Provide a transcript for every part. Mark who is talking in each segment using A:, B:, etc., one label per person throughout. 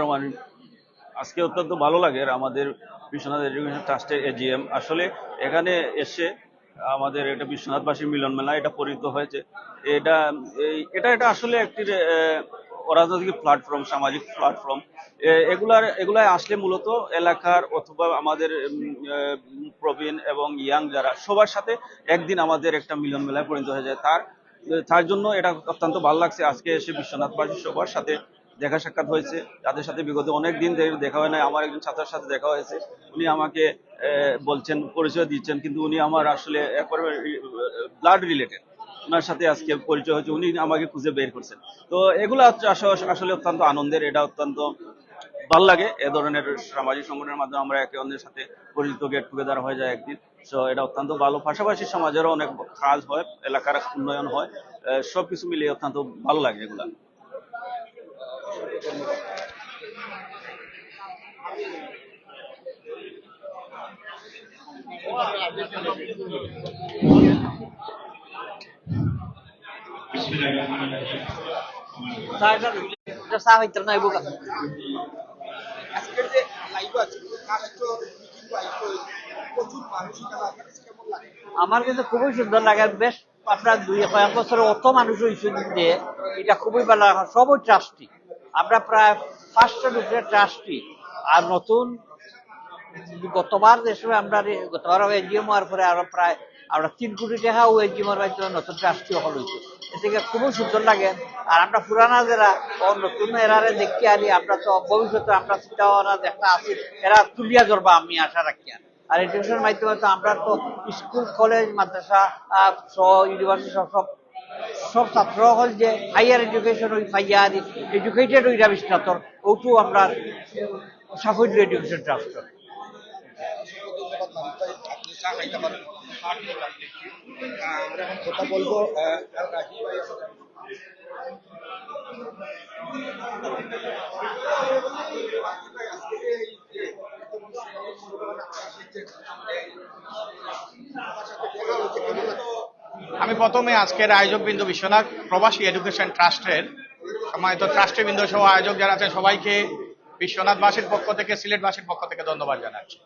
A: রহমান, আজকে অত্যন্ত ভালো লাগে আমাদের বিশ্বনাথ এডুকেশন ট্রাস্টের এজিএম আসলে এখানে এসে আমাদের এটা বিশ্বনাথবাসী মিলন মেলা এটা পরিণত হয়েছে। এটা এটা এটা আসলে একটি অরাজনৈতিক প্ল্যাটফর্ম সামাজিক প্ল্যাটফর্ম এগুলার এগুলায় আসলে মূলত এলাকার অথবা আমাদের প্রবীণ এবং ইয়াং যারা, সবার সাথে একদিন আমাদের একটা মিলন মেলায় পরিণত হয়ে যায়। তার তার জন্য এটা অত্যন্ত ভালো লাগছে। আজকে এসে বিশ্বনাথ বিশ্বনাথবাসী সবার সাথে দেখা সাক্ষাৎ হয়েছে। যাদের সাথে বিগত অনেক দিন দেখা হয় না আমার একজন ছাত্রের সাথে দেখা হয়েছে। উনি আমাকে বলছেন, পরিচয় দিচ্ছেন। কিন্তু উনি আমার আসলে ব্লাড রিলেটেড ওনার সাথে আজকে পরিচয় হয়েছে, উনি আমাকে খুঁজে বের করছেন। তো এগুলো হচ্ছে আসলে- অত্যন্ত আনন্দের, এটা অত্যন্ত ভালো লাগে। এ ধরনের সামাজিক সংগঠনের মাধ্যমে আমরা একে অন্যের সাথে পরিচিত গেট টুগেদার হয়ে যায় একদিন। তো এটা অত্যন্ত ভালো। পাশাপাশি সমাজেরও অনেক কাজ হয়, এলাকার উন্নয়ন হয়। সবকিছু মিলিয়ে অত্যন্ত ভালো লাগে এগুলা।
B: আমার কিন্তু খুবই সুন্দর লাগে, বেশ আপনার দুই কয়েক বছরে অত মানুষ হয়েছে দিয়ে এটা খুবই ভালো সবই ট্রাস্টি আমরা প্রায় পাঁচটা ঢুকে ট্রাস্টি আর নতুন গতবার যে সময় আমরা গতবার এনজিও হওয়ার পরে আরও প্রায় আমরা তিন কোটি টাকা ও এনজিও মাধ্যমে নতুন ট্রাস্টি হল হয়েছে। এদিকে খুবই সুন্দর লাগে। আর আমরা পুরানা যারা নতুন এরারে দেখতে আনি আমরা তো ভবিষ্যতে আমরা চিন্তা ভাবনা দেখা আছি, এরা তুলিয়া ধরবা আমি আশা রাখি আর। এডুকেশনের মাধ্যমে তো আমরা তো স্কুল কলেজ মাদ্রাসা ইউনিভার্সিটি সব সব সব ছাত্র হল যে হাইয়ার এডুকেশন ওই হাইয়ার এডুকেটেড ওই রাবিস্নাতর ওটু আমরা সাফল্য এডুকেশন ট্রাস্ট
C: কথা বলব?
D: আমি প্রথমে আজকের আয়োজক বিন্দু বিশ্বনাথ, প্রবাসী এডুকেশন ট্রাস্টের সম্মানিত ট্রাস্টের বিন্দু সহ আয়োজক যারা আছেন, সবাইকে বিশ্বনাথবাসীর পক্ষ থেকে সিলেটবাসীর পক্ষ থেকে ধন্যবাদ জানাচ্ছি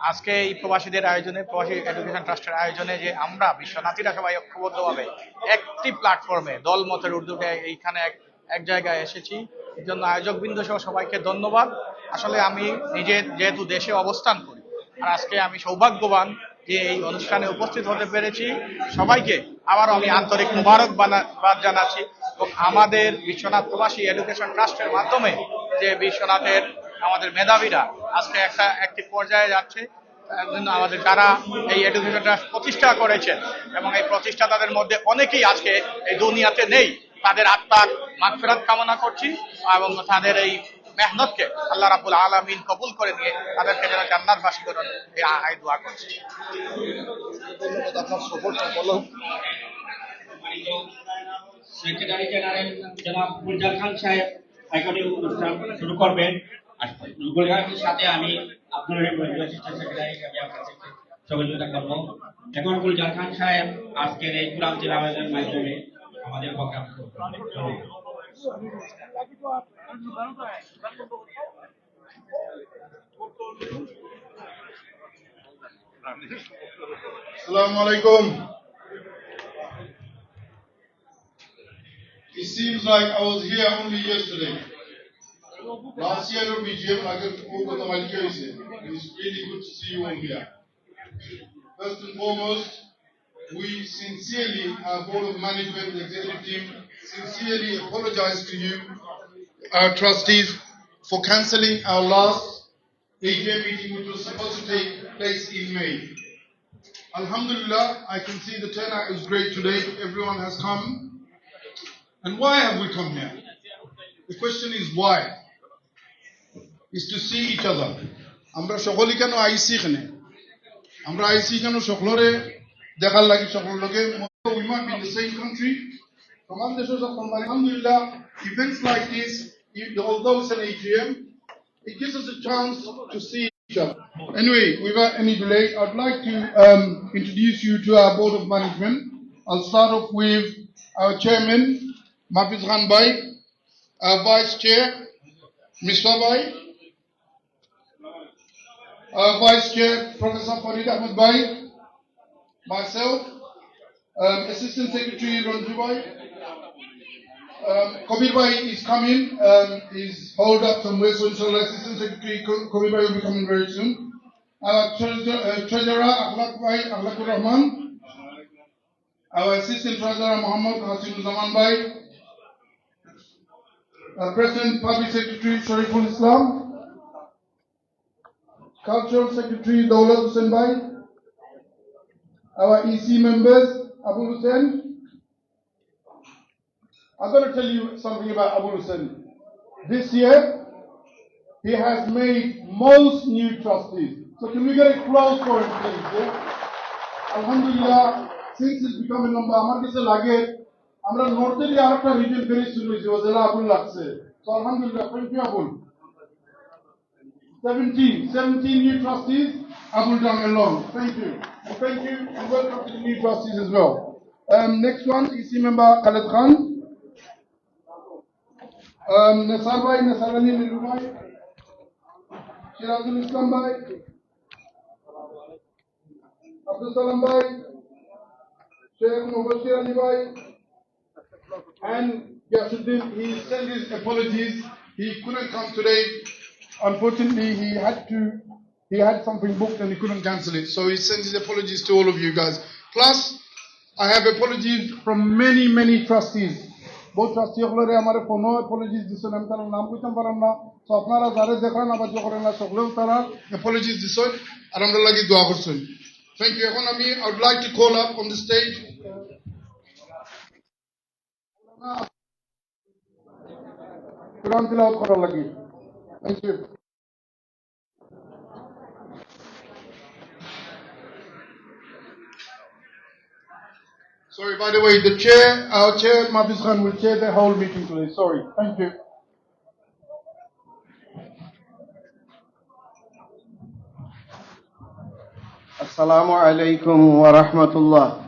D: আজকে এই প্রবাসীদের আয়োজনে, প্রবাসী এডুকেশন ট্রাস্টের আয়োজনে যে আমরা বিশ্বনাথীরা সবাই ঐক্যবদ্ধভাবে একটি প্ল্যাটফর্মে দল মতের উর্দুকে এইখানে এক এক জায়গায় এসেছি। এই জন্য আয়োজক বিন্দু সহ সবাইকে ধন্যবাদ। আসলে আমি নিজে যেহেতু দেশে অবস্থান করি, আর আজকে আমি সৌভাগ্যবান যে এই অনুষ্ঠানে উপস্থিত হতে পেরেছি। সবাইকে আবারও আমি আন্তরিক মুবারক বাদ জানাচ্ছি। এবং আমাদের বিশ্বনাথ প্রবাসী এডুকেশন ট্রাস্টের মাধ্যমে যে বিশ্বনাথের আমাদের মেধাবীরা আজকে একটা একটি পর্যায়ে যাচ্ছে। তার আমাদের যারা এই এডুকেশন ট্রাস্ট প্রতিষ্ঠা করেছেন এবং এই প্রতিষ্ঠাতাদের মধ্যে অনেকেই আজকে এই দুনিয়াতে নেই। তাদের আত্মার মাগফিরাত কামনা করছি এবং তাদের এই মেহনতকে আল্লাহ রাবুল আলমিন কবুল করে নিয়ে তাদেরকে যেন জান্নাতবাসী করেন এই আয় দোয়া করছি।
C: আপনার
E: সেক্রেটারি জেনারেল জনাব গুলজার খান সাহেব আইকনিক অনুষ্ঠান শুরু করবেন। গুলজার খানের সাথে আমাদের
F: program alaikum. It seems like I was here only yesterday. Last year at BGM, I got over the Malikaise. It's really good to see you all here. First and foremost, we sincerely, our Board of Management, executive team, sincerely apologize to you, our trustees, for cancelling our last AGM meeting, which was supposed to take place in May. Alhamdulillah, I can see the turnout is great today. Everyone has come. And why have we come here? The question is why? Is to see each other. আমরা সকলে কেন আইসি এখানে আমরা আইসি কেন সকলরে দেখার লাগি সকল লোকে we might be in the same country Commanders of Alhamdulillah, events like this, you- although it's an AGM, it gives us a chance to see each other. Anyway, without any delay, I'd like to um, introduce you to our Board of Management. I'll start off with our Chairman, Mafiz Khan Bhai, our Vice Chair, Mr. Bhai, our Vice Chair, Professor Farid Ahmed Bhai, myself, um, Assistant Secretary Ranju Bhai, um, Bhai is coming, um, is hold up somewhere, so inshallah Assistant Secretary Kabir Bhai will be coming very soon. Our treasurer, uh, treasurer Bhai, Akhlaqur Rahman. Our Assistant Treasurer Muhammad Hasim Zaman Bhai. Our President Public Secretary Shariful Islam. Cultural Secretary Daulat Hussain Bhai. Our EC members Abu Hussain. I'm going to tell you something about Abu Hussein. This year, he has made most new trustees. So can we get a applause for him, please? Yeah? Alhamdulillah, since he's becoming number, আমার কাছে লাগে আমরা north area আরেকটা reason বেরি শুরু হয়েছে ও জেলা আবুল লাগছে তো আলহামদুলিল্লাহ thank you Abul 17 17 new trustees Abul done along thank you. And thank you and welcome to the new trustees as well. Um, next one EC member Khaled Khan. Um, Nasar Bhai, Nasar Shirazul Islam Bhai, Abdul Salam Bhai, Sheikh Mubashir Ali Bhai, and Yasuddin, he sent his apologies. He couldn't come today Unfortunately, he had to, he had something booked and he couldn't cancel it. So he sends his apologies to all of you guys. Plus, I have apologies from many, many trustees. বহু trustee সকলরে আমার কোনো apologies দিছেন আমি তার নাম কইতাম পারাম না তো আপনারা যারা দেখান আবার করেন না সকলেও তারা অ্যাপোলজিস দিছেন আর আমরা লাগি দোয়া করছেন থ্যাংক ইউ এখন আমি I would like to call up on the stage Quran তিলাওয়াত করার লাগি Thank you. Sorry, by the way, the chair, our chair, Mavis Khan, will chair the whole meeting today. Sorry. Thank you.
G: Assalamu alaikum wa rahmatullah.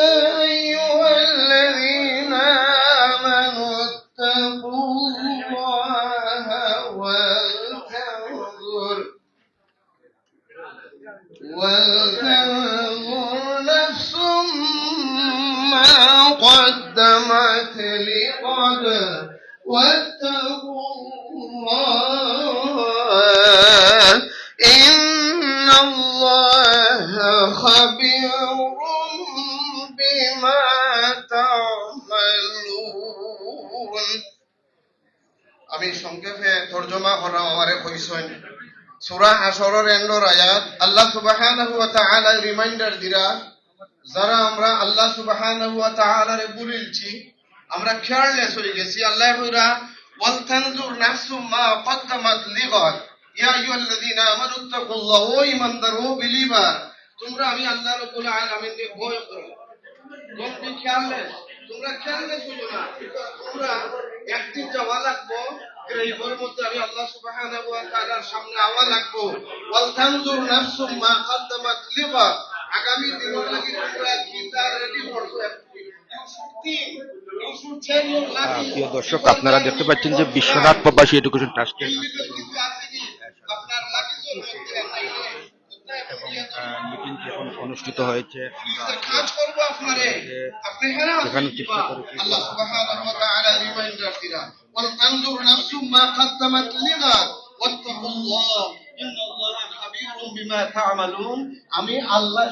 G: قدمت لغد واتقوا الله إن الله خبير بما تعملون আমি সংক্ষেপে তর্জমা করা আমারে কইছেন সূরা হাশরের এন্ডর আয়াত আল্লাহ সুবহানাহু ওয়া তাআলা রিমাইন্ডার দিরা যারা আমরা আল্লাহ সুবহানাহু ওয়া তাআলারে আমরা কেয়ারলেস হয়ে গেছি। আল্লাহ তোমরা আমি আল্লাহ ভয় করো। না তোমরা লাগবো মধ্যে আমি আল্লাহ সুবহানাহু ওয়া তাআলার সামনে আওয়া লাগবো। ওয়াল তানজুর নাফসু মা কদ্দামাত লিগাদ। আগামী দিনের লাগি তোমরা কি তা রেডি করছ?
H: প্রিয় দর্শক আপনারা দেখতে পাচ্ছেন যে বিশ্বনাথ প্রবাসী এডুকেশন ট্রাস্টের অনুষ্ঠিত হয়েছে। সেখানে চেষ্টা করেছি।
G: আমি আল্লাহ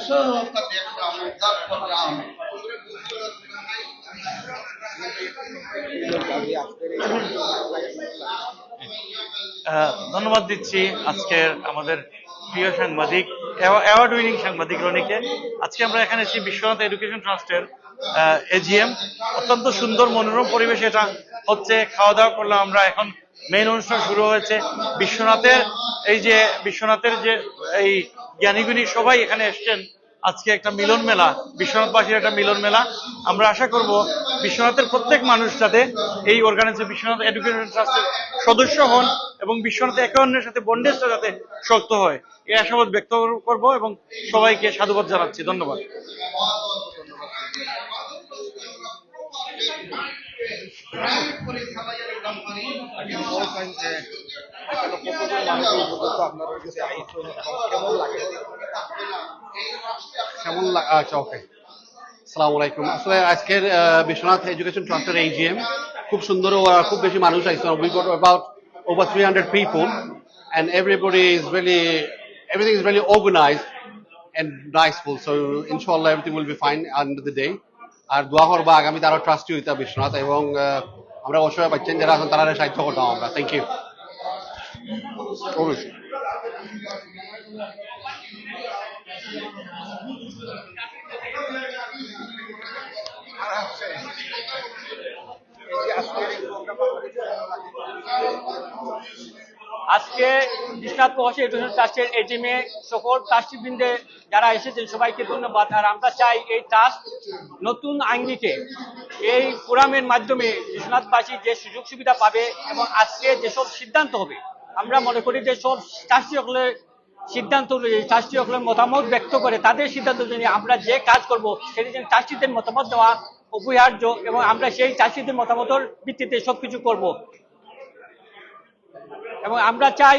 G: ধন্যবাদ দিচ্ছি আজকের আমাদের প্রিয় সাংবাদিক অ্যাওয়ার্ড উইনিং সাংবাদিক রনিকে, আজকে আমরা এখানে এসেছি বিশ্বনাথ এডুকেশন ট্রাস্টের এজিএম। অত্যন্ত সুন্দর মনোরম পরিবেশ এটা হচ্ছে খাওয়া দাওয়া করলাম আমরা। এখন মেইন অনুষ্ঠান শুরু হয়েছে। বিশ্বনাথের, এই যে বিশ্বনাথের যে এই জ্ঞানীগুণী সবাই এখানে এসছেন, আজকে একটা মিলন মেলা, বিশ্বনাথবাসীর একটা মিলন মেলা। আমরা আশা করব বিশ্বনাথের প্রত্যেক মানুষ যাতে এই অর্গানাইজেশন বিশ্বনাথ এডুকেশন ট্রাস্টের সদস্য হন। এবং বিশ্বনাথ একে অন্যের সাথে বন্ডেজটা যাতে শক্ত হয়। এই আশাবাদ ব্যক্ত করব এবং সবাইকে সাধুবাদ জানাচ্ছি। ধন্যবাদ।
I: আচ্ছা ওকে আজকের বিশ্বনাথ এডুকেশন ট্রাস্টের এইচজিএম খুব সুন্দর খুব বেশি মানুষ we got about three hundred people and everybody is really everything is really organised and niceful so ইনশাল্লাহ everything will be fine under the day আর দোয়া করবা আগামীতে আরও ট্রাস্টি হইতে বিশ্বনাথ, এবং আমরা অবশ্যই বাচ্চান যারা আছেন তারা সাহায্য করতাম আমরা। থ্যাংক ইউ অবশ্যই
J: আজকে বিশ্বনাথ প্রবাসী এডুকেশন ট্রাস্টের এজিমে সকল ট্রাস্টিবৃন্দে যারা এসেছেন, সবাইকে ধন্যবাদ। আর আমরা চাই এই ট্রাস্ট নতুন আঙ্গিকে এই ফোরামের মাধ্যমে বিশ্বনাথবাসী যে সুযোগ সুবিধা পাবে এবং আজকে যেসব সিদ্ধান্ত হবে, আমরা মনে করি যে সব ট্রাস্টি সকলের সিদ্ধান্ত অনুযায়ী ট্রাস্টি সকলের মতামত ব্যক্ত করে তাদের সিদ্ধান্ত অনুযায়ী আমরা যে কাজ করব, সেটি যেন ট্রাস্টিদের মতামত দেওয়া অপরিহার্য এবং আমরা সেই চাষিদের মতামতের ভিত্তিতে সবকিছু করব। এবং আমরা চাই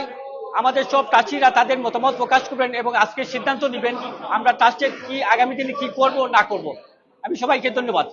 J: আমাদের সব চাষিরা তাদের মতামত প্রকাশ করবেন এবং আজকে সিদ্ধান্ত নেবেন আমরা ট্রাস্টে কি, আগামী দিনে কি করব, না করব। আমি সবাইকে ধন্যবাদ।